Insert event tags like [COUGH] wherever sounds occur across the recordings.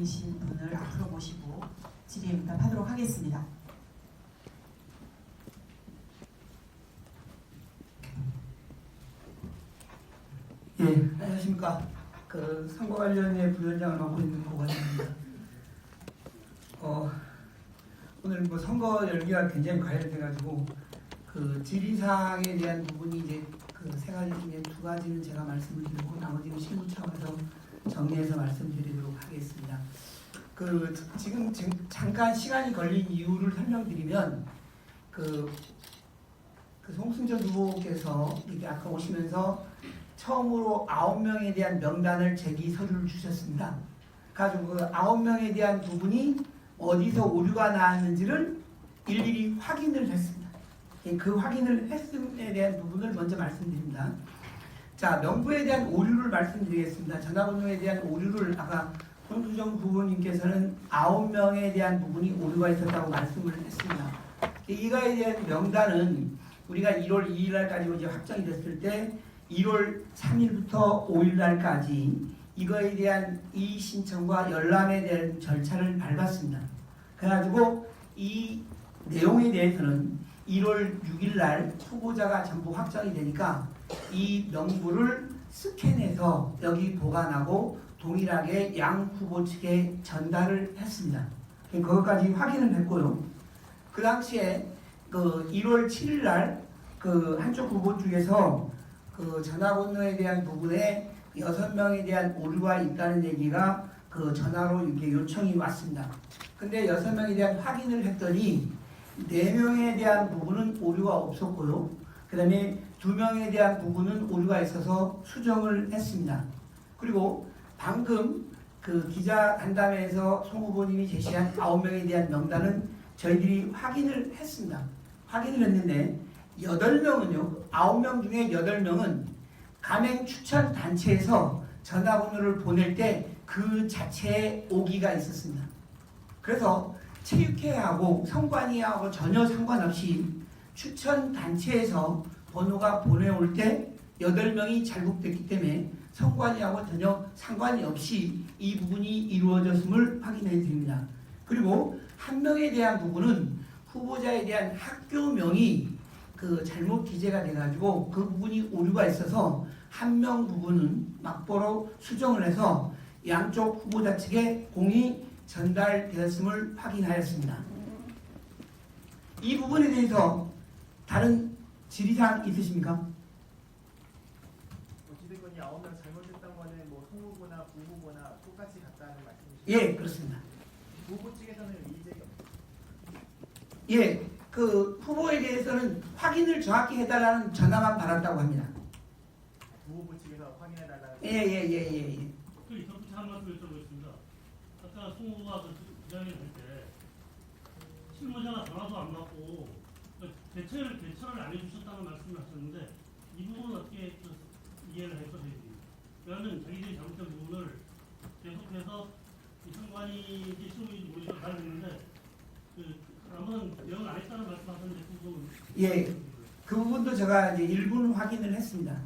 계신 분을 앞으로 모시고 질의응답하도록 하겠습니다. 예, 안녕하십니까. 그 선거관련의 부위원장을 맡고 있는 고관입니다. 어, 오늘 뭐 선거 열기가 굉장히 관련돼가지고 그 질의사항에 대한 부분이 이제 그 세 가지 중에 두 가지는 제가 말씀을 드리고 나머지는 실무 차원에서 정리해서 말씀드리도록 하겠습니다. 그 지금 잠깐 시간이 걸린 이유를 설명드리면 그, 그 송승철 후보께서 이게 아까 오시면서 처음으로 아홉 명에 대한 명단을 제기 서류를 주셨습니다. 가지고 그 아홉 명에 대한 부분이 어디서 오류가 나왔는지를 일일이 확인을 했습니다. 예, 그 확인을 했음에 대한 부분을 먼저 말씀드립니다. 자, 명부에 대한 오류를 말씀드리겠습니다. 전화번호에 대한 오류를 아까 손수정 후보님께서는 아홉 명에 대한 부분이 오류가 있었다고 말씀을 했습니다. 이거에 대한 명단은 우리가 1월 2일 날까지 이제 확정이 됐을 때 1월 3일부터 5일 날까지 이거에 대한 이의 신청과 열람에 대한 절차를 밟았습니다. 그래가지고 이 내용에 대해서는 1월 6일 날 후보자가 전부 확정이 되니까 이 명부를 스캔해서 여기 보관하고 동일하게 양 후보 측에 전달을 했습니다. 그것까지 확인을 했고요. 그 당시에 그 1월 7일 날그 한쪽 후보 중에서 그 전화번호에 대한 부분에 여섯 명에 대한 오류가 있다는 얘기가 그 전화로 이렇게 요청이 왔습니다. 근데 여섯 명에 대한 확인을 했더니 네 명에 대한 부분은 오류가 없었고요. 그 다음에 두 명에 대한 부분은 오류가 있어서 수정을 했습니다. 그리고 방금 그 기자 간담회에서 송 후보님이 제시한 아홉 명에 대한 명단은 저희들이 확인을 했습니다. 확인을 했는데 여덟 명은요, 아홉 명 중에 여덟 명은 가맹 추천 단체에서 전화번호를 보낼 때 그 자체에 오기가 있었습니다. 그래서 체육회하고 성관이하고 전혀 상관없이 추천 단체에서 번호가 보내올 때 여덟 명이 잘못됐기 때문에 성관이하고 전혀 상관이 없이 이 부분이 이루어졌음을 확인해 드립니다. 그리고 한 명에 대한 부분은 후보자에 대한 학교명이 그 잘못 기재가 돼가지고 그 부분이 오류가 있어서 한 명 부분은 막보로 수정을 해서 양쪽 후보자 측에 공이 전달되었음을 확인하였습니다. 이 부분에 대해서 다른 질의사항 있으십니까? 어찌됐건 이 아홉 명 잘못했던 거는 뭐 송후보나 부후보나 똑같이 같다는 말씀이시죠? 예, 그렇습니다. 부후보 측에서는 이의제기? 예, 그 후보에 대해서는 확인을 정확히 해달라는 전화만 받았다고 합니다. 부후보 측에서 확인해달라는 예, 예, 예, 예, 예. 그 덧붙여 한 말씀 여쭤보겠습니다. 아까 송 후보가 그 부장님 할때 실무자가 전화도 안 받고 그 대처를 대처를 안 해주셨다는 말씀을 하셨는데 이 부분은 어떻게 좀 이해를 해서 저희들이 왜냐하면 자기들이 잘못된 부분을 계속해서 이 선관위 실무인지 모시고 잘 했는데 그 아무런 내용을 안 했다는 말씀하셨는데 그 부분은 예. 그 부분도 제가 이제 일부는 확인을 했습니다.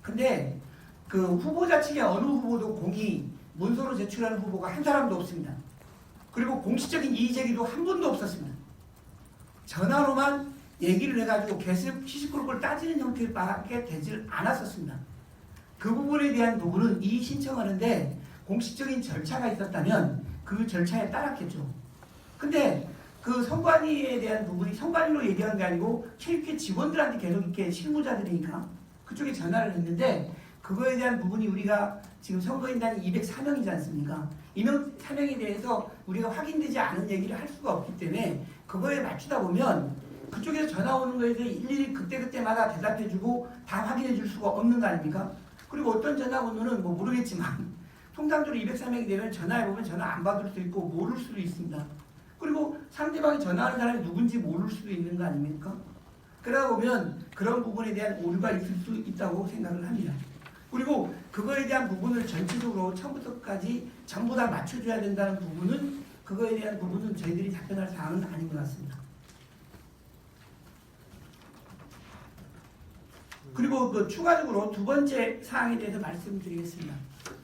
근데 그 후보자 측의 어느 후보도 공이 문서로 제출하는 후보가 한 사람도 없습니다. 그리고 공식적인 이의 제기도 한 번도 없었습니다. 전화로만 얘기를 해가지고 계속 시시콜콜 따지는 형태밖에 되질 않았었습니다. 그 부분에 대한 부분은 이의 신청하는데 공식적인 절차가 있었다면 그 절차에 따랐겠죠. 근데 그 선관위에 대한 부분이 선관위로 얘기한 게 아니고 체육회 직원들한테 계속 이렇게 실무자들이니까 그쪽에 전화를 했는데 그거에 대한 부분이 우리가 지금 선거인단이 204명이지 않습니까? 이명 4명에 대해서 우리가 확인되지 않은 얘기를 할 수가 없기 때문에 그거에 맞추다 보면 그쪽에서 전화 오는 거에 대해 일일이 그때그때마다 대답해주고 다 확인해 줄 수가 없는 거 아닙니까? 그리고 어떤 전화 번호는 뭐 모르겠지만 [LAUGHS] 통상적으로 203명이 되면 전화해 보면 전화 안 받을 수도 있고 모를 수도 있습니다. 그리고 상대방이 전화하는 사람이 누군지 모를 수도 있는 거 아닙니까? 그러다 보면 그런 부분에 대한 오류가 있을 수 있다고 생각을 합니다. 그리고 그거에 대한 부분을 전체적으로 처음부터 끝까지 전부 다 맞춰줘야 된다는 부분은 그거에 대한 부분은 저희들이 답변할 사항은 아닌 것 같습니다. 그리고 그 추가적으로 두 번째 사항에 대해서 말씀드리겠습니다.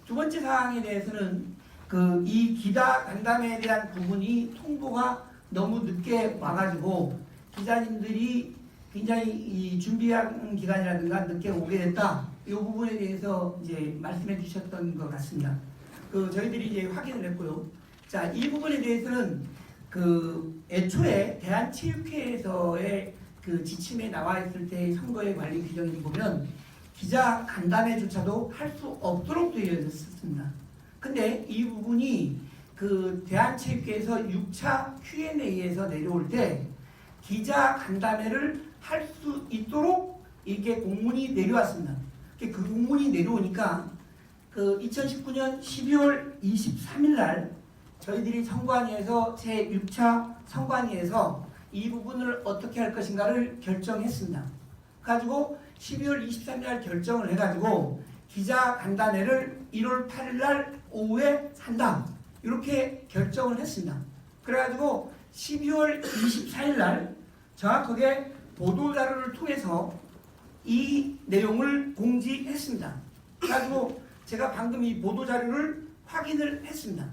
두 번째 사항에 대해서는 그 이 기자 간담회에 대한 부분이 통보가 너무 늦게 와가지고 기자님들이 굉장히 이 준비하는 기간이라든가 늦게 오게 됐다. 이 부분에 대해서 이제 말씀해 주셨던 것 같습니다. 그 저희들이 이제 확인을 했고요. 자, 이 부분에 대해서는 그 애초에 대한체육회에서의 그 지침에 나와 있을 때 선거의 관리 규정을 보면 기자 간담회조차도 할 수 없도록 되어 있었습니다. 근데 이 부분이 그 대한체육회에서 6차 Q&A에서 내려올 때 기자 간담회를 할 수 있도록 이렇게 공문이 내려왔습니다. 그 공문이 내려오니까 그 2019년 12월 23일 날 저희들이 선관위에서 제 6차 선관위에서 이 부분을 어떻게 할 것인가를 결정했습니다. 가지고 12월 23일 날 결정을 해가지고 기자 간담회를 1월 8일 날 오후에 한다. 이렇게 결정을 했습니다. 그래가지고 12월 24일 날 정확하게 보도자료를 통해서 이 내용을 공지했습니다. 그래가지고 제가 방금 이 보도자료를 확인을 했습니다.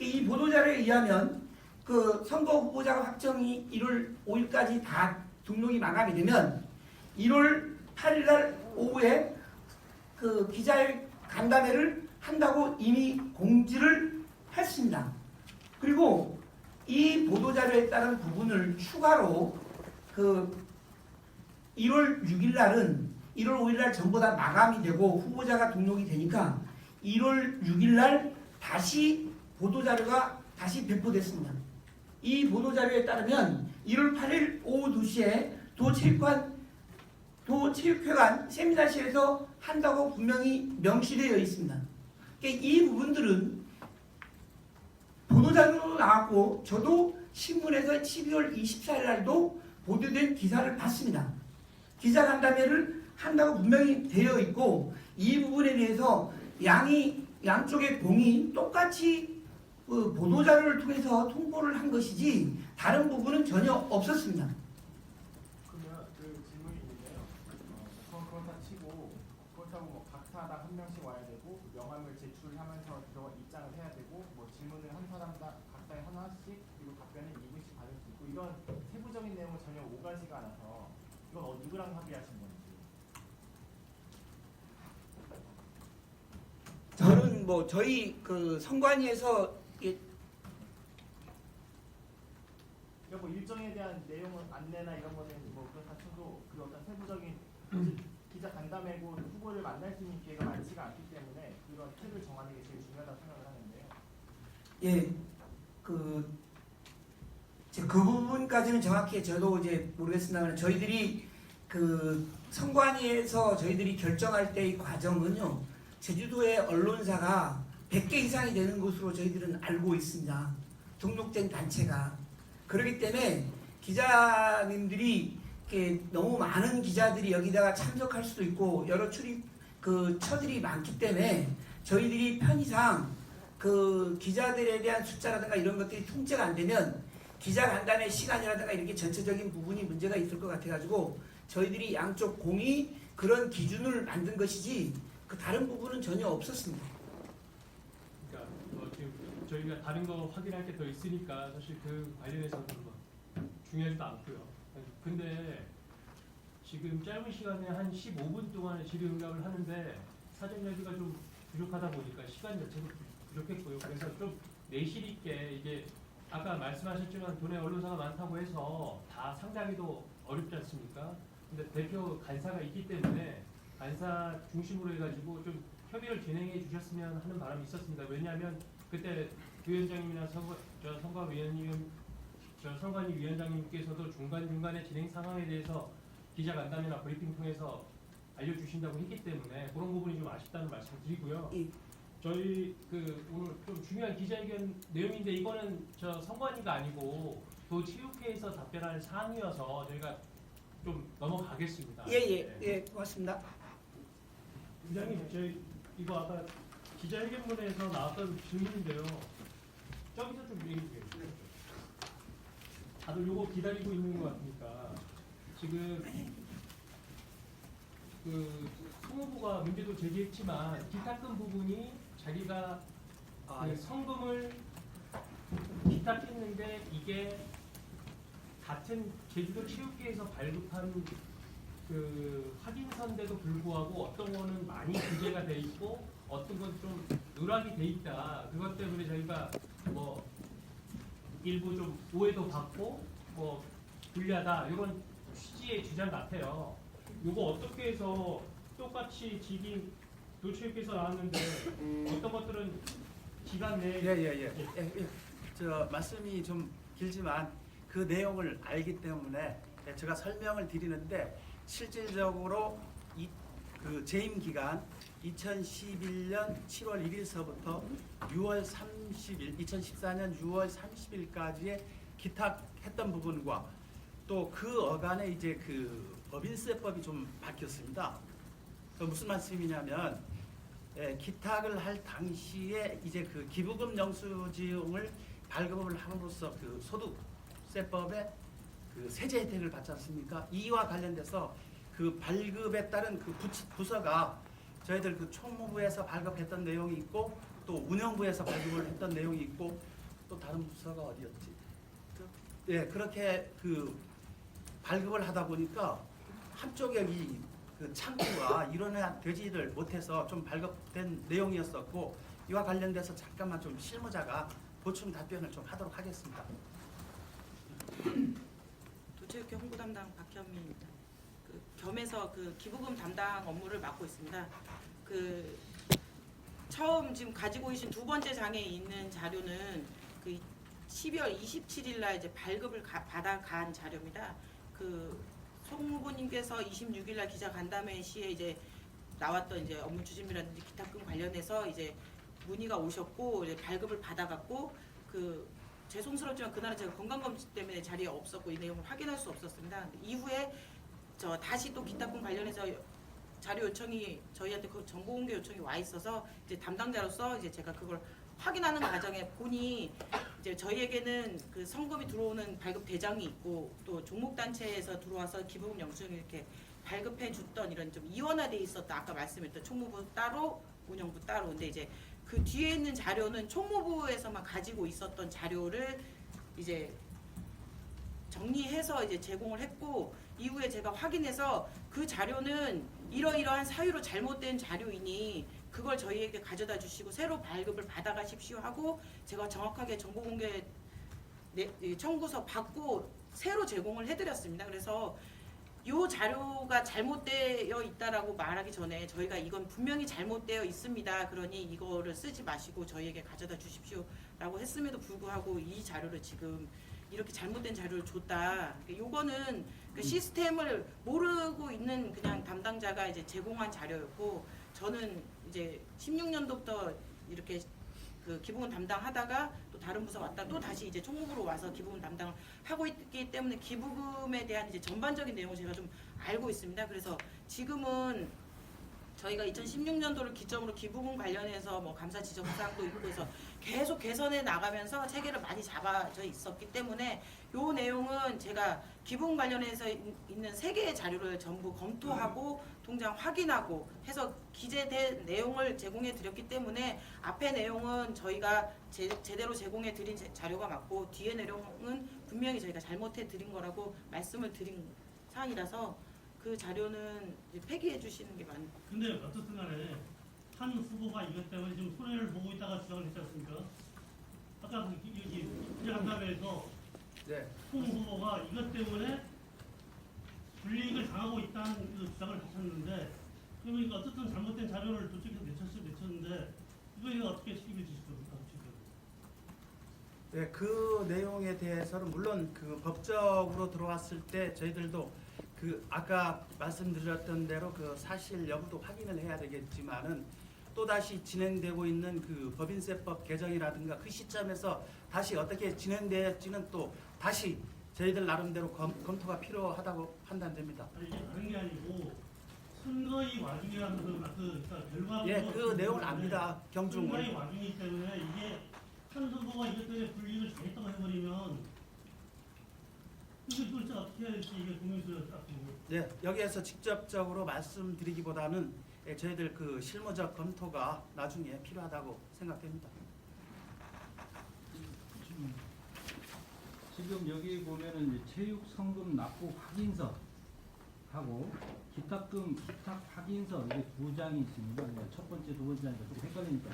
이 보도자료에 의하면 그 선거 후보자가 확정이 1월 5일까지 다 등록이 마감이 되면 1월 8일 날 오후에 그 기자회 간담회를 한다고 이미 공지를 했습니다. 그리고 이 보도자료에 따른 부분을 추가로 그 1월 6일 날은 1월 5일 날 전부 다 마감이 되고 후보자가 등록이 되니까 1월 6일 날 다시 보도자료가 다시 배포됐습니다. 이 보도자료에 따르면 1월 8일 오후 2시에 도체육관 도체육회관 세미나실에서 한다고 분명히 명시되어 있습니다. 그러니까 이 부분들은 보도자료도 나왔고 저도 신문에서 12월 24일 날도 보도된 기사를 봤습니다. 기자 간담회를 한다고 분명히 되어 있고 이 부분에 대해서 양이 양쪽의 공이 똑같이 그 보도자료를 통해서 통보를 한 것이지 다른 부분은 전혀 없었습니다. 그러면 그 질문이 있는데요. 어, 그건 그렇다 치고 그렇다고 뭐 각사당 한 명씩 와야 되고 그 명함을 제출하면서 들어가 입장을 해야 되고 뭐 질문을 한 사람당 각자에 하나씩 그리고 답변을 2분씩 받을 수 있고 이런 세부적인 내용을 전혀 오가지가 않아서 이건 어, 누구랑 합의하신 건지. 저는 뭐 저희 그 선관위에서 이게 그러니까 뭐 일정에 대한 내용은 안내나 이런 거는 뭐 그렇다 쳐도 그 어떤 세부적인 음. 기자 간담회고 후보를 만날 수 있는 기회가 많지가 않기 때문에 그런 틀을 정하는 게 제일 중요하다고 생각을 하는데요. 예, 그, 그 부분까지는 정확히 저도 이제 모르겠습니다만 저희들이 그 선관위에서 저희들이 결정할 때의 과정은요, 제주도의 언론사가 100개 이상이 되는 것으로 저희들은 알고 있습니다. 등록된 단체가. 그렇기 때문에 기자님들이 이렇게 너무 많은 기자들이 여기다가 참석할 수도 있고 여러 출입 그 처들이 많기 때문에 저희들이 편의상 그 기자들에 대한 숫자라든가 이런 것들이 통제가 안 되면 기자 간담회 시간이라든가 이렇게 전체적인 부분이 문제가 있을 것 같아가지고 저희들이 양쪽 공이 그런 기준을 만든 것이지 그 다른 부분은 전혀 없었습니다. 그러니까 뭐 지금 저희가 다른 거 확인할 게 더 있으니까 사실 그 관련해서는 뭐 중요하지도 않고요. 근데 지금 짧은 시간에 한 15분 동안에 질의응답을 하는데 사전 여지가 좀 부족하다 보니까 시간 자체도 부- 부족했고요. 그래서 좀 내실 있게 이게 아까 말씀하셨지만 도내 언론사가 많다고 해서 다 상당히도 어렵지 않습니까? 근데 대표 간사가 있기 때문에 간사 중심으로 해가지고 좀 협의를 진행해 주셨으면 하는 바람이 있었습니다. 왜냐하면 그때 위원장님이나 선거 저 선거위원님 저 선관위 위원장님께서도 중간 중간에 진행 상황에 대해서 기자 간담회나 브리핑 통해서 알려주신다고 했기 때문에 그런 부분이 좀 아쉽다는 말씀을 드리고요. 예. 저희 그 오늘 좀 중요한 기자회견 내용인데 이거는 저 선관위가 아니고 도 체육회에서 답변할 사항이어서 저희가 좀 넘어가겠습니다. 예예 네. 예, 고맙습니다. 부장님, 저희 이거 아까 기자회견문에서 나왔던 질문인데요. 저기서 좀 얘기 좀 해주세요. 다들 요거 기다리고 있는 것 같으니까 지금 그 송후보가 문제도 제기했지만 기타금 부분이 자기가 아, 그 예. 성금을 기탁했는데 이게 같은 제주도 체육계에서 발급한 그 확인서인데도 불구하고 어떤 거는 많이 규제가 돼 있고 어떤 건 좀 누락이 돼 있다. 그것 때문에 저희가 뭐 일부 좀 오해도 받고 뭐 불리하다 이런 취지의 주장 같아요. 요거 어떻게 해서 똑같이 지금 도체육에서 나왔는데 어떤 것들은 기간 내에 예예 예. 예, 예. 저 말씀이 좀 길지만 그 내용을 알기 때문에 예, 제가 설명을 드리는데 실질적으로 이, 그 재임 기간 2011년 7월 1일서부터 6월 30일, 2014년 6월 30일까지의 기탁했던 부분과 또 그 어간에 이제 그 법인세법이 좀 바뀌었습니다. 그 무슨 말씀이냐면 예, 기탁을 할 당시에 이제 그 기부금 영수증을 발급을 함으로써 그 소득세법의 그 세제 혜택을 받지 않습니까? 이와 관련돼서 그 발급에 따른 그 부, 부서가 저희들 그 총무부에서 발급했던 내용이 있고 또 운영부에서 발급을 했던 내용이 있고 또 다른 부서가 어디였지? 예, 그렇게 그 발급을 하다 보니까 한쪽에 이 그 창구가 일어나되지를 못해서 좀 발급된 내용이었었고 이와 관련돼서 잠깐만 좀 실무자가 보충 답변을 좀 하도록 하겠습니다. 도체육회 홍보 담당 박현미입니다. 그 겸해서 그 기부금 담당 업무를 맡고 있습니다. 그 처음 지금 가지고 계신 두 번째 장에 있는 자료는 그 12월 27일 날 이제 발급을 가- 받아 간 자료입니다. 그 송무부님께서 26일 날 기자 간담회 시에 이제 나왔던 이제 업무 추진이라든지 기타금 관련해서 이제 문의가 오셨고 이제 발급을 받아갔고 그 죄송스럽지만 그날은 제가 건강검진 때문에 자리에 없었고 이 내용을 확인할 수 없었습니다. 이후에 저 다시 또 기타금 관련해서 자료 요청이 저희한테 그 정보 공개 요청이 와 있어서 이제 담당자로서 이제 제가 그걸 확인하는 과정에 보니 이제 저희에게는 그 성금이 들어오는 발급 대장이 있고 또 종목 단체에서 들어와서 기부금 영수증을 이렇게 발급해 줬던 이런 좀 이원화돼 있었다 아까 말씀했던 총무부 따로 운영부 따로. 근데 이제 그 뒤에 있는 자료는 총무부에서만 가지고 있었던 자료를 이제 정리해서 이제 제공을 했고 이후에 제가 확인해서 그 자료는 이러이러한 사유로 잘못된 자료이니 그걸 저희에게 가져다 주시고 새로 발급을 받아가십시오 하고 제가 정확하게 정보 공개 내- 이 청구서 받고 새로 제공을 해드렸습니다. 그래서 요 자료가 잘못되어 있다라고 말하기 전에 저희가 이건 분명히 잘못되어 있습니다. 그러니 이거를 쓰지 마시고 저희에게 가져다 주십시오라고 했음에도 불구하고 이 자료를 지금 이렇게 잘못된 자료를 줬다. 그러니까 요거는 그 시스템을 모르고 있는 그냥 담당자가 이제 제공한 자료였고 저는 이제 16년도부터 이렇게 그 기부금 담당하다가 또 다른 부서 왔다 또 다시 이제 총무부로 와서 기부금 담당을 하고 있기 때문에 기부금에 대한 이제 전반적인 내용을 제가 좀 알고 있습니다. 그래서 지금은 저희가 2016년도를 기점으로 기부금 관련해서 뭐 감사 지적 사항도 있고 해서 계속 개선해 나가면서 체계를 많이 잡아져 있었기 때문에 요 내용은 제가 기부금 관련해서 있- 있는 세 개의 자료를 전부 검토하고 통장 확인하고 해서 기재된 내용을 제공해 드렸기 때문에 앞에 내용은 저희가 제, 제대로 제공해 드린 제- 자료가 맞고 뒤에 내용은 분명히 저희가 잘못해 드린 거라고 말씀을 드린 사항이라서 그 자료는 이제 폐기해 주시는 게 맞, 근데 어떻든 간에 한 후보가 이것 때문에 지금 손해를 보고 있다가 주장을 했지 않습니까? 아까 그 기- 여기 기자간담회에서 네. 홍 후보가 이것 때문에 불이익을 당하고 있다는 그 주장을 하셨는데 그러니까 어쨌든 잘못된 자료를 도쪽에서 내쳤을 내쳤는데 이거에 어떻게 책임을 지실 겁니까? 지금? 네, 그 내용에 대해서는 물론 그 법적으로 들어왔을 때 저희들도 그 아까 말씀드렸던 대로 그 사실 여부도 확인을 해야 되겠지만은 또 다시 진행되고 있는 그 법인세법 개정이라든가 그 시점에서 다시 어떻게 진행될지는 또 다시 저희들 나름대로 검, 검토가 필요하다고 판단됩니다. 아니 이게 다른 게 아니고 선거의 와중이라는 그, 그 그러니까 결과 예, 그 내용을 압니다. 경중을. 선거의 와중이기 때문에 이게 한 후보가 이것 때문에 불이익을 당했다고 해버리면 네, 여기에서 직접적으로 말씀드리기보다는 예, 저희들 그 실무적 검토가 나중에 필요하다고 생각됩니다. 지금 여기 보면은 체육 성금 납부 확인서 하고 기탁금 기탁 확인서 이게 두 장이 있습니다. 첫 번째 두 번째 좀 헷갈리니까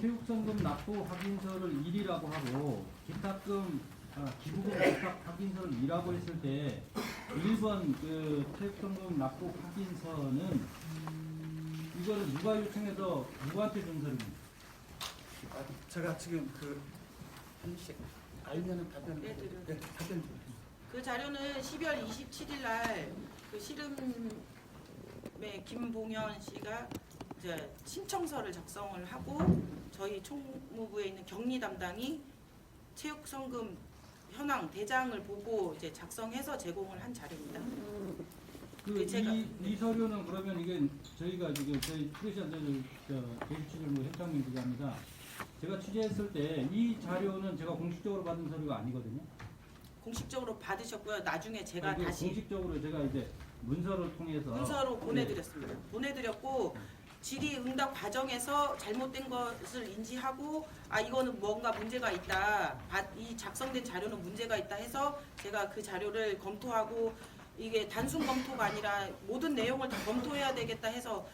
체육성금 납부 확인서를 1이라고 하고 기탁금 기부금 기탁 확인서를 2라고 했을 때 1번 그 체육 성금 납부 확인서는 이거를 누가 요청해서 누구한테 준 서류입니까? 아, 제가 지금 그 한씩 알면은 답변 네, 드려요. 네, 답변 좀. 그 자료는 12월 27일 날그 씨름의 김봉현 씨가 이제 신청서를 작성을 하고 저희 총무부에 있는 격리 담당이 체육 성금 현황 대장을 보고 이제 작성해서 제공을 한 자료입니다. 그 네, 제가- 이, 이 서류는 그러면 이게 저희가 지금 저희 프레시안저 대주 취재부 현창민 기자입니다. 제가 취재했을 때 이 자료는 제가 공식적으로 받은 서류가 아니거든요. 공식적으로 받으셨고요. 나중에 제가 아니, 그 다시 공식적으로 제가 이제 문서를 통해서 문서로 네. 보내드렸습니다. 보내드렸고 질의 응답 과정에서 잘못된 것을 인지하고 아 이거는 뭔가 문제가 있다. 바- 이 작성된 자료는 문제가 있다 해서 제가 그 자료를 검토하고 이게 단순 검토가 아니라 모든 내용을 다 검토해야 되겠다 해서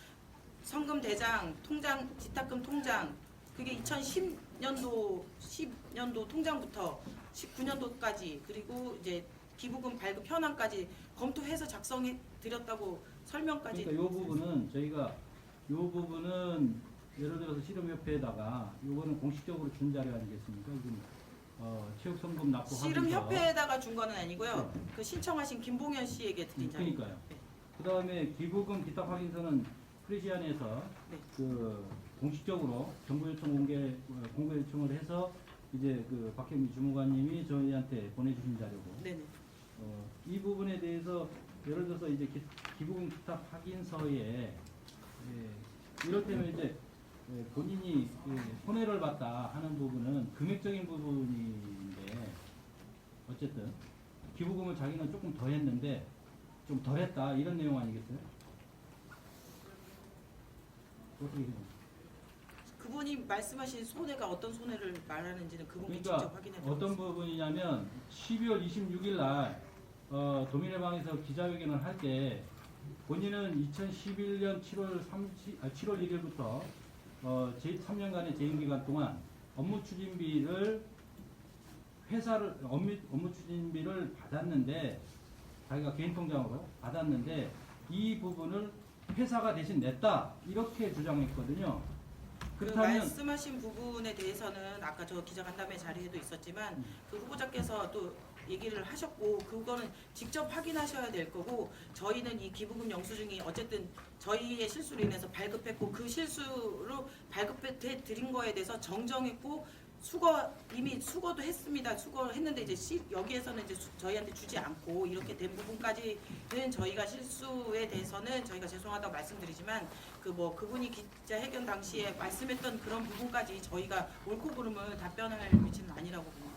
성금 대장, 통장, 지탁금 통장 그게 2010년도 10년도 통장부터 19년도까지 그리고 이제 기부금 발급 현황까지 검토해서 작성해 드렸다고 설명까지 그러니까 이 부분은 저희가 이 부분은 예를 들어서 실험협회에다가 이거는 공식적으로 준 자료 아니겠습니까? 이건 어, 체육성금 납부 씨름 확인서. 협회에다가 준 거는 아니고요. 그 신청하신 김봉현 씨에게 드린 자료. 그러니까요. 그 다음에 기부금 기탁 확인서는 프레시안에서 네. 그 공식적으로 정부 요청 공개 어, 공개 요청을 해서 이제 그 박현미 주무관님이 저희한테 보내주신 자료고 네네. 어, 이 부분에 대해서 예를 들어서 이제 기, 기부금 기탁 확인서에 예, 이럴 때는 이제 예, 본인이 그 손해를 봤다 하는 부분은 금액적인 부분인데 어쨌든 기부금을 자기는 조금 더 했는데 좀 덜 했다 이런 내용 아니겠어요? 어떻게? 그분이 말씀하신 손해가 어떤 손해를 말하는지는 그분께 그러니까 직접 확인해 어떤 보겠습니다. 부분이냐면 12월 26일 날 어, 도민의방에서 기자회견을 할 때 본인은 2011년 7월 30, 아, 7월 1일부터 어, 제 3년간의 재임 기간 동안 업무 추진비를 회사를 업무, 업무 추진비를 받았는데 자기가 개인 통장으로 받았는데 이 부분을 회사가 대신 냈다 이렇게 주장했거든요. 그 그렇다면 말씀하신 부분에 대해서는 아까 저 기자간담회 자리에도 있었지만 음. 그 후보자께서 또 얘기를 하셨고 그거는 직접 확인하셔야 될 거고 저희는 이 기부금 영수증이 어쨌든 저희의 실수로 인해서 발급했고 그 실수로 발급해 드린 거에 대해서 정정했고 수거 이미 수거도 했습니다. 수거했는데 이제 시, 여기에서는 이제 수- 저희한테 주지 않고 이렇게 된 부분까지는 저희가 실수에 대해서는 저희가 죄송하다고 말씀드리지만 그 뭐 그분이 기자회견 당시에 말씀했던 그런 부분까지 저희가 옳고 그름을 답변할 위치는 아니라고 봅니다.